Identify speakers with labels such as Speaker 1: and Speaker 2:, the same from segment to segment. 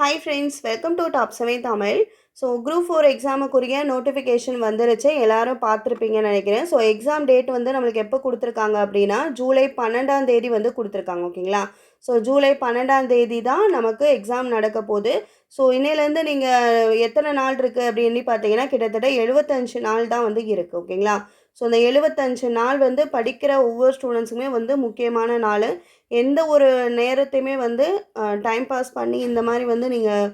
Speaker 1: Hi friends welcome to top seven Tamil so group four எக்ஸாமுக்குரிய notification வந்துருச்சு. எல்லாரும் பார்த்துருப்பீங்கன்னு நினைக்கிறேன். ஸோ எக்ஸாம் டேட் வந்து நம்மளுக்கு எப்போ கொடுத்துருக்காங்க அப்படின்னா ஜூலை பன்னெண்டாம் தேதி வந்து கொடுத்துருக்காங்க ஓகேங்களா? ஸோ ஜூலை பன்னெண்டாம் தேதி தான் நமக்கு எக்ஸாம் நடக்க போகுது. ஸோ இன்னையிலேருந்து நீங்கள் எத்தனை நாள் இருக்குது அப்படின்னு பார்த்தீங்கன்னா கிட்டத்தட்ட எழுபத்தஞ்சு நாள் தான் வந்து இருக்குது ஓகேங்களா? ஸோ இந்த எழுபத்தஞ்சு நாள் வந்து படிக்கிற ஒவ்வொரு ஸ்டூடெண்ட்ஸுமே வந்து முக்கியமான நாள். எந்த ஒரு நேரத்தையுமே வந்து டைம் பாஸ் பண்ணி இந்த மாதிரி வந்து நீங்கள்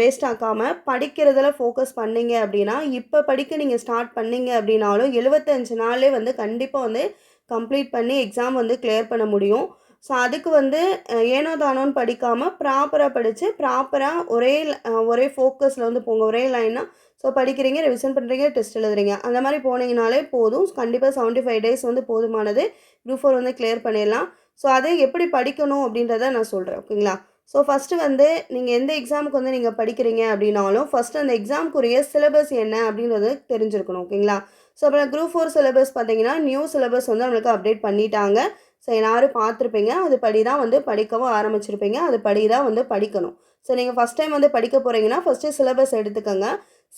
Speaker 1: வேஸ்ட் ஆக்காமல் படிக்கிறதில் ஃபோக்கஸ் பண்ணீங்க அப்படின்னா இப்போ படிக்க நீங்கள் ஸ்டார்ட் பண்ணீங்க அப்படின்னாலும் எழுபத்தஞ்சு நாளே வந்து கண்டிப்பாக வந்து கம்ப்ளீட் பண்ணி எக்ஸாம் வந்து கிளியர் பண்ண முடியும். ஸோ அதுக்கு வந்து ஏனோ தானோன்னு படிக்காமல் ப்ராப்பராக படித்து ப்ராப்பராக ஒரே ஒரே ஃபோக்கஸில் வந்து போங்க. ஒரே லைனாக ஸோ படிக்கிறீங்க ரிவிஷன் பண்ணுறீங்க டெஸ்ட் எழுதுறீங்க. அந்த மாதிரி போனீங்கனாலே போதும். கண்டிப்பாக செவன்ட்டி ஃபைவ் டேஸ் வந்து போதுமானது. குரூப் ஃபோர் வந்து கிளியர் பண்ணிடலாம். ஸோ அதை எப்படி படிக்கணும் அப்படின்றத நான் சொல்கிறேன் ஓகேங்களா? ஸோ ஃபஸ்ட்டு வந்து நீங்கள் எந்த எக்ஸாமுக்கு வந்து நீங்கள் படிக்கிறீங்க அப்படின்னாலும் ஃபஸ்ட்டு அந்த எக்ஸாமுக்குரிய சிலபஸ் என்ன அப்படின்றது தெரிஞ்சிருக்கணும் ஓகேங்களா? ஸோ அப்புறம் குரூப் ஃபோர் சிலபஸ் பார்த்தீங்கன்னா நியூ சிலபஸ் வந்து நம்மளுக்கு அப்டேட் பண்ணிட்டாங்க. ஸோ எல்லோரும் பார்த்துருப்பீங்க. அது படி தான் வந்து படிக்கவும் ஆரம்பிச்சிருப்பீங்க. அது படி தான் வந்து படிக்கணும். ஸோ நீங்கள் ஃபஸ்ட் டைம் வந்து படிக்க போகிறீங்கன்னா ஃபஸ்ட்டு சிலபஸ் எடுத்துக்கோங்க.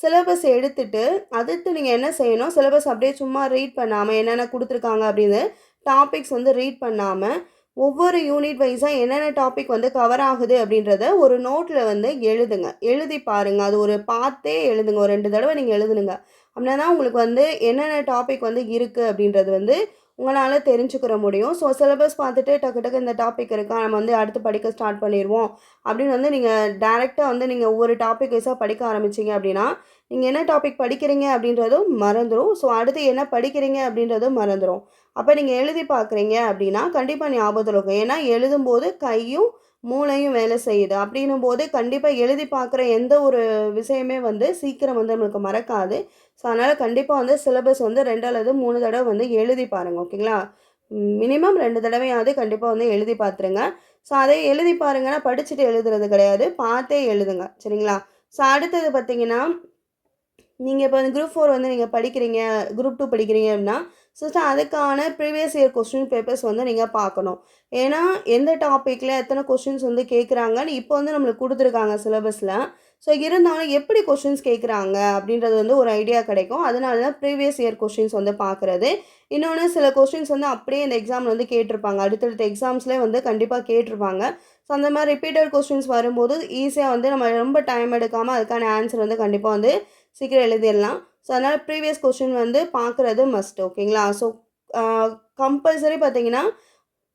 Speaker 1: சிலபஸ் எடுத்துட்டு அடுத்து நீங்கள் என்ன செய்யணும்? சிலபஸ் அப்படியே சும்மா ரீட் பண்ணாமல் என்னென்ன கொடுத்துருக்காங்க அப்படின்னு டாபிக்ஸ் வந்து ரீட் பண்ணாமல் ஒவ்வொரு யூனிட் வைஸாக என்னென்ன டாபிக் வந்து கவர் ஆகுது அப்படின்றத ஒரு நோட்டில் வந்து எழுதுங்க. எழுதி பாருங்கள் அது ஒரு பார்த்தே எழுதுங்க. ஒரு ரெண்டு தடவை நீங்கள் எழுதுனுங்க. அப்படின்னா தான் உங்களுக்கு வந்து என்னென்ன டாபிக் வந்து இருக்குது அப்படின்றது வந்து உங்களால் தெரிஞ்சுக்கிற முடியும். ஸோ சிலபஸ் பார்த்துட்டு டக்கு டக்கு இந்த டாபிக் இருக்கா நம்ம வந்து அடுத்து படிக்க ஸ்டார்ட் பண்ணிடுவோம் அப்படின்னு வந்து நீங்கள் டேரெக்டாக வந்து நீங்கள் ஒவ்வொரு டாபிக் வைஸாக படிக்க ஆரம்பிச்சிங்க அப்படின்னா நீங்கள் என்ன டாபிக் படிக்கிறீங்க அப்படின்றதும் மறந்துடும் ஸோ அடுத்து என்ன படிக்கிறீங்க அப்படின்றதும் மறந்துடும் அப்போ நீங்கள் எழுதி பார்க்குறீங்க அப்படின்னா கண்டிப்பாக ஞாபகத்தில் இருக்கும். ஏன்னா எழுதும்போது கையும் மூளையும் வேலை செய்யுது. அப்படின்னும் போது கண்டிப்பாக எழுதி பார்க்குற எந்த ஒரு விஷயமே வந்து சீக்கிரம் வந்து நம்மளுக்கு மறக்காது. ஸோ அதனால் கண்டிப்பாக வந்து சிலபஸ் வந்து ரெண்டு அல்லது மூணு தடவை வந்து எழுதி பாருங்கள் ஓகேங்களா? மினிமம் ரெண்டு தடவையாவது கண்டிப்பாக வந்து எழுதி பார்த்துருங்க. ஸோ அதை எழுதி பாருங்கன்னா படிச்சுட்டு எழுதுறது கிடையாது. பார்த்தே எழுதுங்க. சரிங்களா? ஸோ அடுத்தது பார்த்தீங்கன்னா நீங்கள் இப்போ குரூப் ஃபோர் வந்து நீங்கள் படிக்கிறீங்க குரூப் டூ படிக்கிறீங்க அப்படின்னா சிஸ்டர் அதுக்கான ப்ரீவியஸ் இயர் கொஸ்டின் பேப்பர்ஸ் வந்து நீங்கள் பார்க்கணும். ஏன்னா எந்த டாப்பிக்கில் எத்தனை கொஸ்டின்ஸ் வந்து கேட்குறாங்கன்னு இப்போ வந்து நம்மளுக்கு கொடுத்துருக்காங்க சிலபஸில் ஸோ இருந்தாலும் எப்படி கொஷின்ஸ் கேட்குறாங்க அப்படின்றது வந்து ஒரு ஐடியா கிடைக்கும். அதனால தான் ப்ரீவியஸ் இயர் கொஷின்ஸ் வந்து பார்க்குறது. இன்னொன்று சில கொஷின்ஸ் வந்து அப்படியே இந்த எக்ஸாமில் வந்து கேட்டிருப்பாங்க. அடுத்தடுத்த எக்ஸாம்ஸ்லேயே வந்து கண்டிப்பாக கேட்டிருப்பாங்க. ஸோ அந்த மாதிரி ரிப்பீட்டட் கொஸ்டின்ஸ் வரும்போது ஈஸியாக வந்து நம்ம ரொம்ப டைம் எடுக்காமல் அதுக்கான ஆன்சர் வந்து கண்டிப்பாக வந்து சீக்கிரம் எழுதிடலாம். ஸோ அதனால் ப்ரீவியஸ் கொஷின் வந்து பார்க்குறது மஸ்ட் ஓகேங்களா ஸோ கம்பல்சரி பார்த்தீங்கன்னா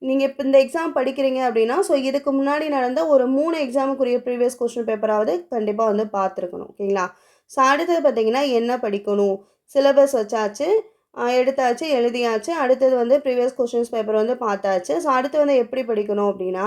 Speaker 1: நீங்கள் இப்போ இந்த எக்ஸாம் படிக்கிறீங்க அப்படின்னா ஸோ இதுக்கு முன்னாடி நடந்த ஒரு மூணு எக்ஸாமுக்குரிய ப்ரீவியஸ் கொஸ்டின் பேப்பராவது கண்டிப்பாக வந்து பார்த்துருக்கணும் ஓகேங்களா ஸோ அடுத்தது பார்த்தீங்கன்னா என்ன படிக்கணும்? சிலபஸ் வச்சாச்சு எடுத்தாச்சு எழுதியாச்சு அடுத்தது வந்து ப்ரீவியஸ் கொஸ்டின்ஸ் பேப்பர் வந்து பார்த்தாச்சு. ஸோ அடுத்து வந்து எப்படி படிக்கணும் அப்படின்னா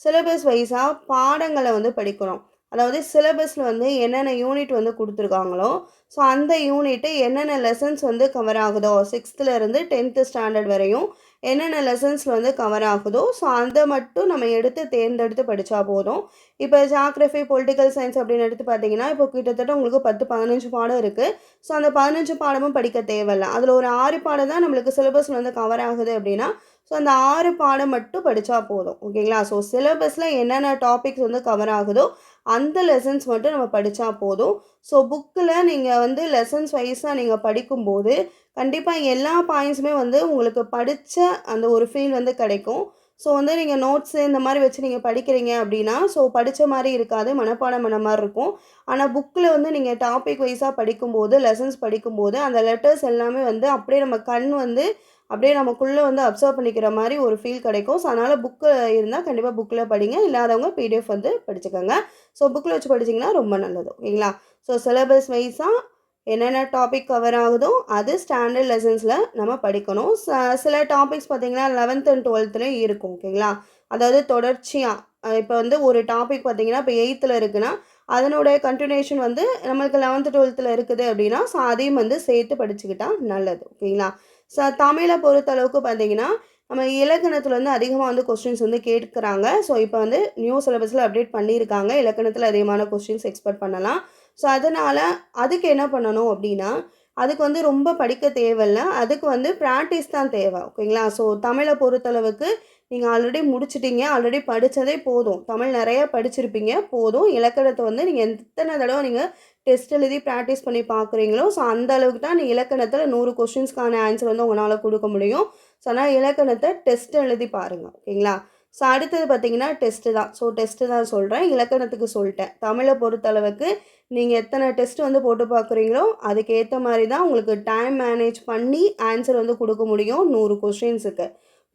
Speaker 1: சிலபஸ் வைஸாக பாடங்களை வந்து படிக்கணும். அதாவது சிலபஸில் வந்து என்னென்ன யூனிட் வந்து கொடுத்துருக்காங்களோ ஸோ அந்த யூனிட்டு என்னென்ன லெசன்ஸ் வந்து கவர் ஆகுதோ சிக்ஸ்த்துலேருந்து டென்த்து ஸ்டாண்டர்ட் வரையும் என்னென்ன லெசன்ஸில் வந்து கவர் ஆகுதோ ஸோ அதை மட்டும் நம்ம எடுத்து தேர்ந்தெடுத்து படித்தா போதும். இப்போ ஜாக்ரஃபி பொலிட்டிக்கல் சயின்ஸ் அப்படின்னு எடுத்து பார்த்தீங்கன்னா இப்போ கிட்டத்தட்ட உங்களுக்கு பத்து பதினஞ்சு பாடம் இருக்குது ஸோ அந்த பதினஞ்சு பாடமும் படிக்க தேவையில்ல. அதில் ஒரு ஆறு பாடம் தான் நம்மளுக்கு சிலபஸில் வந்து கவர் ஆகுது அப்படின்னா ஸோ அந்த ஆறு பாடம் மட்டும் படித்தா போதும். ஓகேங்களா? ஸோ சிலபஸில் என்னென்ன டாபிக்ஸ் வந்து கவர் ஆகுதோ அந்த லெசன்ஸ் மட்டும் நம்ம படித்தா போதும். ஸோ புக்கில் நீங்கள் வந்து லெசன்ஸ் வைஸாக நீங்கள் படிக்கும்போது கண்டிப்பாக எல்லா பாயிண்ட்ஸுமே வந்து உங்களுக்கு படித்த அந்த ஒரு ஃபீல் வந்து கிடைக்கும். ஸோ வந்து நீங்கள் நோட்ஸு இந்த மாதிரி வச்சு நீங்கள் படிக்கிறீங்க அப்படின்னா ஸோ படித்த மாதிரி இருக்காது மனப்பாடம் பண்ண மாதிரி இருக்கும். ஆனால் புக்கில் வந்து நீங்கள் டாபிக் வைஸாக படிக்கும்போது லெசன்ஸ் படிக்கும்போது அந்த லெட்டர்ஸ் எல்லாமே வந்து அப்படியே நம்ம கண் வந்து அப்படியே நமக்குள்ளே வந்து அப்சர்வ் பண்ணிக்கிற மாதிரி ஒரு ஃபீல் கிடைக்கும். ஸோ அதனால் புக்கு இருந்தால் கண்டிப்பாக புக்கில் படிங்க. இல்லாதவங்க பிடிஎஃப் வந்து படிச்சுக்கோங்க. ஸோ புக்கில் வச்சு படிச்சிங்கன்னா ரொம்ப நல்லது. ஓகேங்களா? ஸோ சிலபஸ் வைஸாக என்னென்ன டாபிக் கவர் ஆகுதோ அது ஸ்டாண்டர்ட் லெசன்ஸில் நம்ம படிக்கணும். ச- சில டாபிக்ஸ் பார்த்தீங்கன்னா லெவன்த் அண்ட் டுவெல்த்துலேயும் இருக்கும். ஓகேங்களா? அதாவது தொடர்ச்சியாக இப்போ வந்து ஒரு டாபிக் பார்த்திங்கன்னா இப்போ எயித்தில் இருக்குன்னா அதனுடைய கண்டினியூஷன் வந்து நம்மளுக்கு லெவன்த்து டுவெல்த்தில் இருக்குது அப்படின்னா ஸோ அதையும் வந்து சேர்த்து படிச்சுக்கிட்டால் நல்லது. ஓகேங்களா? ஸோ தமிழை பொறுத்தளவுக்கு பார்த்தீங்கன்னா நம்ம இலக்கணத்தில் வந்து அதிகமாக வந்து கொஸ்டின்ஸ் வந்து கேட்குறாங்க. ஸோ இப்போ வந்து நியூ சிலபஸில் அப்டேட் பண்ணியிருக்காங்க. இலக்கணத்தில் அதிகமான கொஸ்டின்ஸ் எக்ஸ்பெக்ட் பண்ணலாம். ஸோ அதனால் அதுக்கு என்ன பண்ணணும் அப்படின்னா அதுக்கு வந்து ரொம்ப படிக்க தேவையில்ல. அதுக்கு வந்து ப்ராக்டிஸ் தான் தேவை. ஓகேங்களா? ஸோ தமிழை பொறுத்தளவுக்கு நீங்கள் ஆல்ரெடி முடிச்சிட்டீங்க ஆல்ரெடி படித்ததே போதும். தமிழ் நிறையா படிச்சிருப்பீங்க போதும். இலக்கணத்தை வந்து நீங்கள் எத்தனை தடவை நீங்கள் டெஸ்ட் எழுதி ப்ராக்டிஸ் பண்ணி பார்க்குறீங்களோ ஸோ அந்த அளவுக்கு தான் நீ இலக்கணத்தில் நூறு கொஷின்ஸ்க்கான ஆன்சர் வந்து உங்களால் கொடுக்க முடியும். ஸோ ஆனால் இலக்கணத்தை டெஸ்ட் எழுதி பாருங்கள் ஓகேங்களா? ஸோ அடுத்தது பார்த்தீங்கன்னா டெஸ்ட்டு தான். ஸோ டெஸ்ட்டு தான் சொல்கிறேன் இலக்கணத்துக்கு சொல்லிட்டேன். தமிழை பொறுத்தளவுக்கு நீங்கள் எத்தனை டெஸ்ட் வந்து போட்டு பார்க்குறீங்களோ அதுக்கேற்ற மாதிரி தான் உங்களுக்கு டைம் மேனேஜ் பண்ணி ஆன்சர் வந்து கொடுக்க முடியும் நூறு கொஷின்ஸுக்கு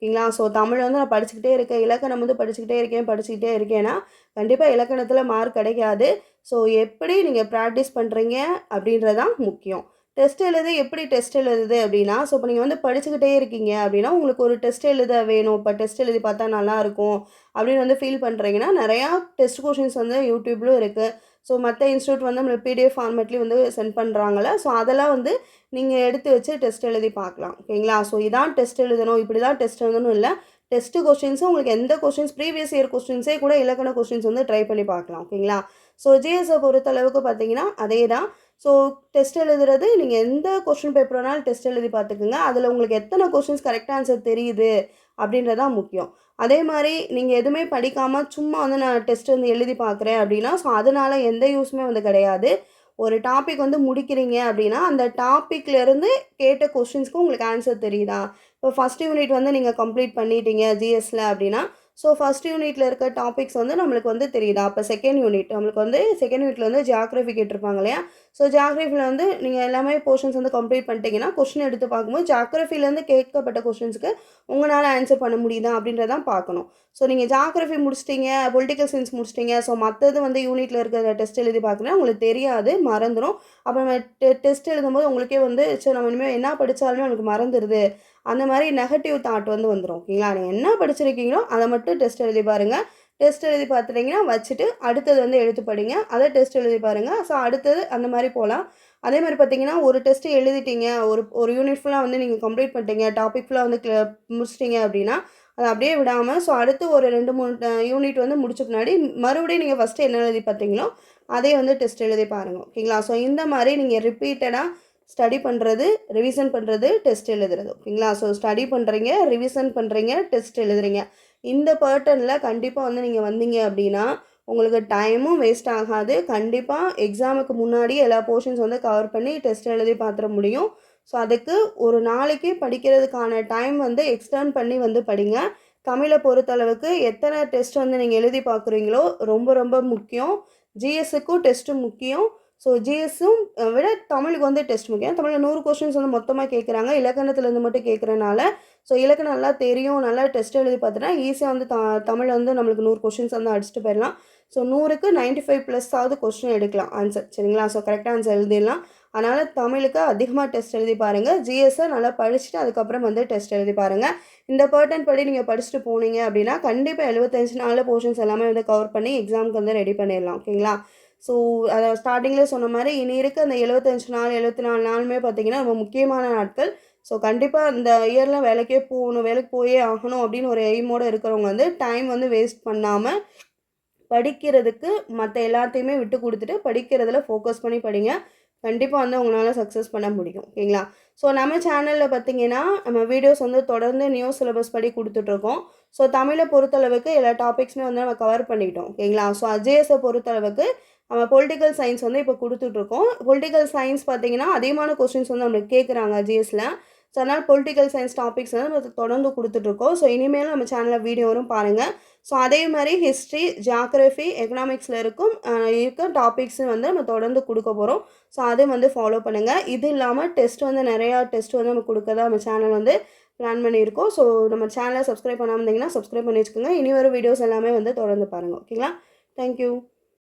Speaker 1: ஓகேங்களா? ஸோ தமிழ் வந்து நான் படிச்சுக்கிட்டே இருக்கேன். இலக்கணம் வந்து படிச்சுக்கிட்டே இருக்கேன் படிச்சுக்கிட்டே இருக்கேன்னா கண்டிப்பாக இலக்கணத்தில் மார்க் கிடைக்காது. ஸோ எப்படி நீங்கள் ப்ராக்டிஸ் பண்ணுறீங்க அப்படின்றதான் முக்கியம். டெஸ்ட் எழுது எப்படி டெஸ்ட் எழுதுது அப்படின்னா ஸோ இப்போ நீங்கள் வந்து படிச்சுக்கிட்டே இருக்கீங்க அப்படின்னா உங்களுக்கு ஒரு டெஸ்ட் எழுத வேணும். இப்போ டெஸ்ட் எழுதி பார்த்தா நல்லாயிருக்கும் அப்படின்னு வந்து ஃபீல் பண்ணுறீங்கன்னா நிறையா டெஸ்ட் கொஷின்ஸ் வந்து யூடியூப்லும் இருக்குது ஸோ மற்ற இன்ஸ்டியூட் வந்து நம்மளுக்கு பிடிஎஃப் ஃபார்மேட்லேயும் வந்து சென்ட் பண்ணுறாங்கள ஸோ அதெல்லாம் வந்து நீங்கள் எடுத்து வச்சு டெஸ்ட் எழுதி பார்க்கலாம். ஓகேங்களா? ஸோ இதான் டெஸ்ட் எழுதணும். இப்படி தான் டெஸ்ட் எழுதணும் இல்லை. டெஸ்ட்டு கொஸ்டின்ஸும் உங்களுக்கு எந்த கொஸ்டின்ஸ் ப்ரீவியஸ் இயர் கொஸ்டின்ஸே கூட இலக்கண கொஸ்டின்ஸ் வந்து ட்ரை பண்ணி பார்க்கலாம். ஓகேங்களா? ஸோ ஜிஎஸை பொறுத்தளவுக்கு பார்த்தீங்கன்னா அதே தான் ஸோ டெஸ்ட் எழுதுறது நீங்கள் எந்த கொஸ்டின் பேப்பர் வேணாலும் டெஸ்ட் எழுதி பார்த்துக்குங்க. அதில் உங்களுக்கு எத்தனை கொஸ்டின்ஸ் கரெக்ட் ஆன்சர் தெரியுது அப்படின்றதான் முக்கியம். அதே மாதிரி நீங்கள் எதுவுமே படிக்காமல் சும்மா வந்து நான் டெஸ்ட் வந்து எழுதி பார்க்குறேன் அப்படின்னா ஸோ அதனால் எந்த யூஸுமே வந்து கிடையாது. ஒரு டாபிக் வந்து முடிக்கிறீங்க அப்படின்னா அந்த டாப்பிக்லேருந்து கேட்ட கொஸ்டின்ஸ்க்கு உங்களுக்கு ஆன்சர் தெரியுதா? இப்போ ஃபஸ்ட் யூனிட் வந்து நீங்கள் கம்ப்ளீட் பண்ணிட்டீங்க ஜிஎஸ்ல அப்படின்னா ஸோ ஃபஸ்ட் யூனிட்டில் இருக்க டாபிக்ஸ் வந்து நம்மளுக்கு வந்து தெரியுதா? அப்போ செகண்ட் யூனிட் நம்மளுக்கு வந்து செகண்ட் யூனிட்டில் வந்து ஜியாகிரஃபி கேட்டிருப்பாங்க இல்லையா? ஸோ ஜியாகிரஃபியில் வந்து நீங்கள் எல்லாமே போர்ஷன்ஸ் வந்து கம்ப்ளீட் பண்ணிட்டீங்கன்னா கொஷின் எடுத்து பார்க்கும்போது ஜியாகிரஃபிலேருந்து கேட்கப்பட்ட கொஷின்ஸுக்கு உங்களால் ஆன்சர் பண்ண முடியுதா? அப்படின்றதான் பார்க்கணும். ஸோ நீங்கள் ஜியாகிரஃபி முடிச்சிட்டிங்க பொலிட்டிக்கல் சயின்ஸ் முடிச்சிட்டிங்க. ஸோ மற்றது வந்து யூனிட்டில் இருக்கிற டெஸ்ட் எழுதி பார்க்குறேன் உங்களுக்கு தெரியாது மறந்துடும் அப்புறம் டெ டெஸ்ட் எழுதும்போது உங்களுக்கே வந்து சரி நம்ம இனிமேல் என்ன படித்தாலுமே உங்களுக்கு மறந்துடுது அந்த மாதிரி நெகட்டிவ் தாட் வந்து வந்துடும் ஓகேங்களா? நீங்கள் என்ன படிச்சிருக்கீங்களோ அதை மட்டும் டெஸ்ட் எழுதி பாருங்கள் டெஸ்ட் எழுதி பார்த்துட்டிங்கன்னா வச்சுட்டு அடுத்தது வந்து எடுத்து படிங்க. அதை டெஸ்ட் எழுதி பாருங்கள் ஸோ அடுத்தது அந்த மாதிரி போகலாம் அதே மாதிரி பார்த்தீங்கன்னா ஒரு டெஸ்ட்டு எழுதிட்டீங்க. ஒரு ஒரு யூனிட் ஃபுல்லாக வந்து நீங்கள் கம்ப்ளீட் பண்ணிட்டீங்க. டாபிக் ஃபுல்லாக வந்து முடிச்சிட்டிங்க அப்படின்னா அதை அப்படியே விடாமல் ஸோ அடுத்து ஒரு ரெண்டு மூணு யூனிட் வந்து முடிச்ச பின்னாடி மறுபடியும் நீங்கள் ஃபஸ்ட்டு என்ன எழுதி பார்த்தீங்களோ அதே வந்து டெஸ்ட் எழுதி பாருங்கள் ஓகேங்களா? ஸோ இந்த மாதிரி நீங்கள் ரிப்பீட்டடாக ஸ்டடி பண்ணுறது ரிவிஷன் பண்ணுறது டெஸ்ட் எழுதுறது. ஓகேங்களா? ஸோ ஸ்டடி பண்ணுறீங்க ரிவிஷன் பண்ணுறீங்க டெஸ்ட் எழுதுறீங்க. இந்த பேர்டனில் கண்டிப்பாக வந்து நீங்கள் வந்தீங்க அப்படின்னா உங்களுக்கு டைமும் வேஸ்ட் ஆகாது. கண்டிப்பாக எக்ஸாமுக்கு முன்னாடி எல்லா போர்ஷன்ஸ் வந்து கவர் பண்ணி டெஸ்ட் எழுதி பார்த்துட முடியும். ஸோ அதுக்கு ஒரு நாளைக்கு படிக்கிறதுக்கான டைம் வந்து எக்ஸ்டர்ன் பண்ணி வந்து படிங்க. தமிழை பொறுத்தளவுக்கு எத்தனை டெஸ்ட் வந்து நீங்கள் எழுதி பார்க்குறீங்களோ ரொம்ப ரொம்ப முக்கியம். ஜிஎஸ்ஸுக்கும் டெஸ்ட்டும் முக்கியம். ஸோ ஜிஎஸ்ஸும் விட தமிழுக்கு வந்து டெஸ்ட் முக்கியம். தமிழில் நூறு கொஸ்டின்ஸ் வந்து மொத்தமாக கேட்குறாங்க இலக்கணத்துலேருந்து மட்டும் கேட்குறனால ஸோ இலக்கணம் நல்லா தெரியும் நல்லா டெஸ்ட் எழுதி பார்த்தோன்னா ஈஸியாக வந்து த தமிழ் வந்து நம்மளுக்கு நூறு கொஷின்ஸ் வந்து அடிச்சுட்டு போயிடலாம். ஸோ நூறுக்கு நைன்ட்டி ஃபைவ் ப்ளஸ்ஸாவது கொஸ்டின் எடுக்கலாம் ஆன்சர் சரிங்களா? ஸோ கரெக்டாக ஆன்சர் எழுதிடலாம். அதனால் தமிழுக்கு அதிகமாக டெஸ்ட் எழுதி பாருங்கள் ஜிஎஸ்ஸை நல்லா படிச்சுட்டு அதுக்கப்புறம் வந்து டெஸ்ட் எழுதி பாருங்கள் இந்த பேர்டன் படி நீங்கள் படிச்சுட்டு போனீங்க அப்படின்னா கண்டிப்பாக எழுபத்தஞ்சு நாளில் போர்ஷன்ஸ் எல்லாமே வந்து கவர் பண்ணி எக்ஸாமுக்கு வந்து ரெடி பண்ணிடலாம். ஓகேங்களா? ஸோ அதை ஸ்டார்டிங்கில் சொன்ன மாதிரி இனி இருக்க அந்த எழுபத்தஞ்சு நாள் எழுபத்தி நாலு நாளுமே பார்த்திங்கன்னா ரொம்ப முக்கியமான நாட்கள். ஸோ கண்டிப்பாக இந்த இயரில் வேலைக்கே போகணும் வேலைக்கு போயே ஆகணும் அப்படின்னு ஒரு எய்மோடு இருக்கிறவங்க வந்து டைம் வந்து வேஸ்ட் பண்ணாமல் படிக்கிறதுக்கு மற்ற எல்லாத்தையுமே விட்டு கொடுத்துட்டு படிக்கிறதுல ஃபோக்கஸ் பண்ணி படிங்க. கண்டிப்பாக வந்து உங்களால் சக்ஸஸ் பண்ண முடியும். ஓகேங்களா? ஸோ நம்ம சேனலில் பார்த்தீங்கன்னா நம்ம வீடியோஸ் வந்து தொடர்ந்து நியூ சிலபஸ் படி கொடுத்துட்ருக்கோம் ஸோ தமிழை பொறுத்தளவுக்கு எல்லா டாபிக்ஸுமே வந்து நம்ம கவர் பண்ணிக்கிட்டோம். ஓகேங்களா? ஸோ அஜேஎஸை பொறுத்தளவுக்கு நம்ம பொலிட்டிக்கல் சயின்ஸ் வந்து இப்போ கொடுத்துட்ருக்கோம் பொலிட்டிக்கல் சயின்ஸ் பார்த்தீங்கன்னா அதிகமான கொஸ்டின்ஸ் வந்து நம்மளுக்கு கேட்குறாங்க ஜிஎஸில் ஸோ அதனால் பொலிட்டிக்கல் சயின்ஸ் டாபிக்ஸ் வந்து நம்ம தொடர்ந்து கொடுத்துட்ருக்கோம் ஸோ இனிமேலும் நம்ம சேனலில் வீடியோ வரும் பாருங்கள் ஸோ அதே மாதிரி ஹிஸ்ட்ரி ஜியாகிரஃபி எக்கனாமிக்ஸில் இருக்கும் இருக்க டாபிக்ஸு வந்து நம்ம தொடர்ந்து கொடுக்க போகிறோம் ஸோ அதை வந்து ஃபாலோ பண்ணுங்கள் இது இல்லாமல் டெஸ்ட் வந்து நிறையா டெஸ்ட் வந்து நம்ம கொடுக்க தான் நம்ம சேனல் வந்து பிளான் பண்ணியிருக்கோம். ஸோ நம்ம சேனலை சப்ஸ்கிரைப் பண்ணாமல் இருந்தீங்கன்னா சப்ஸ்கிரைப் பண்ணி வச்சுக்கோங்க. இனி வரும் வீடியோஸ் எல்லாமே வந்து தொடர்ந்து பாருங்கள் ஓகேங்களா தேங்க்யூ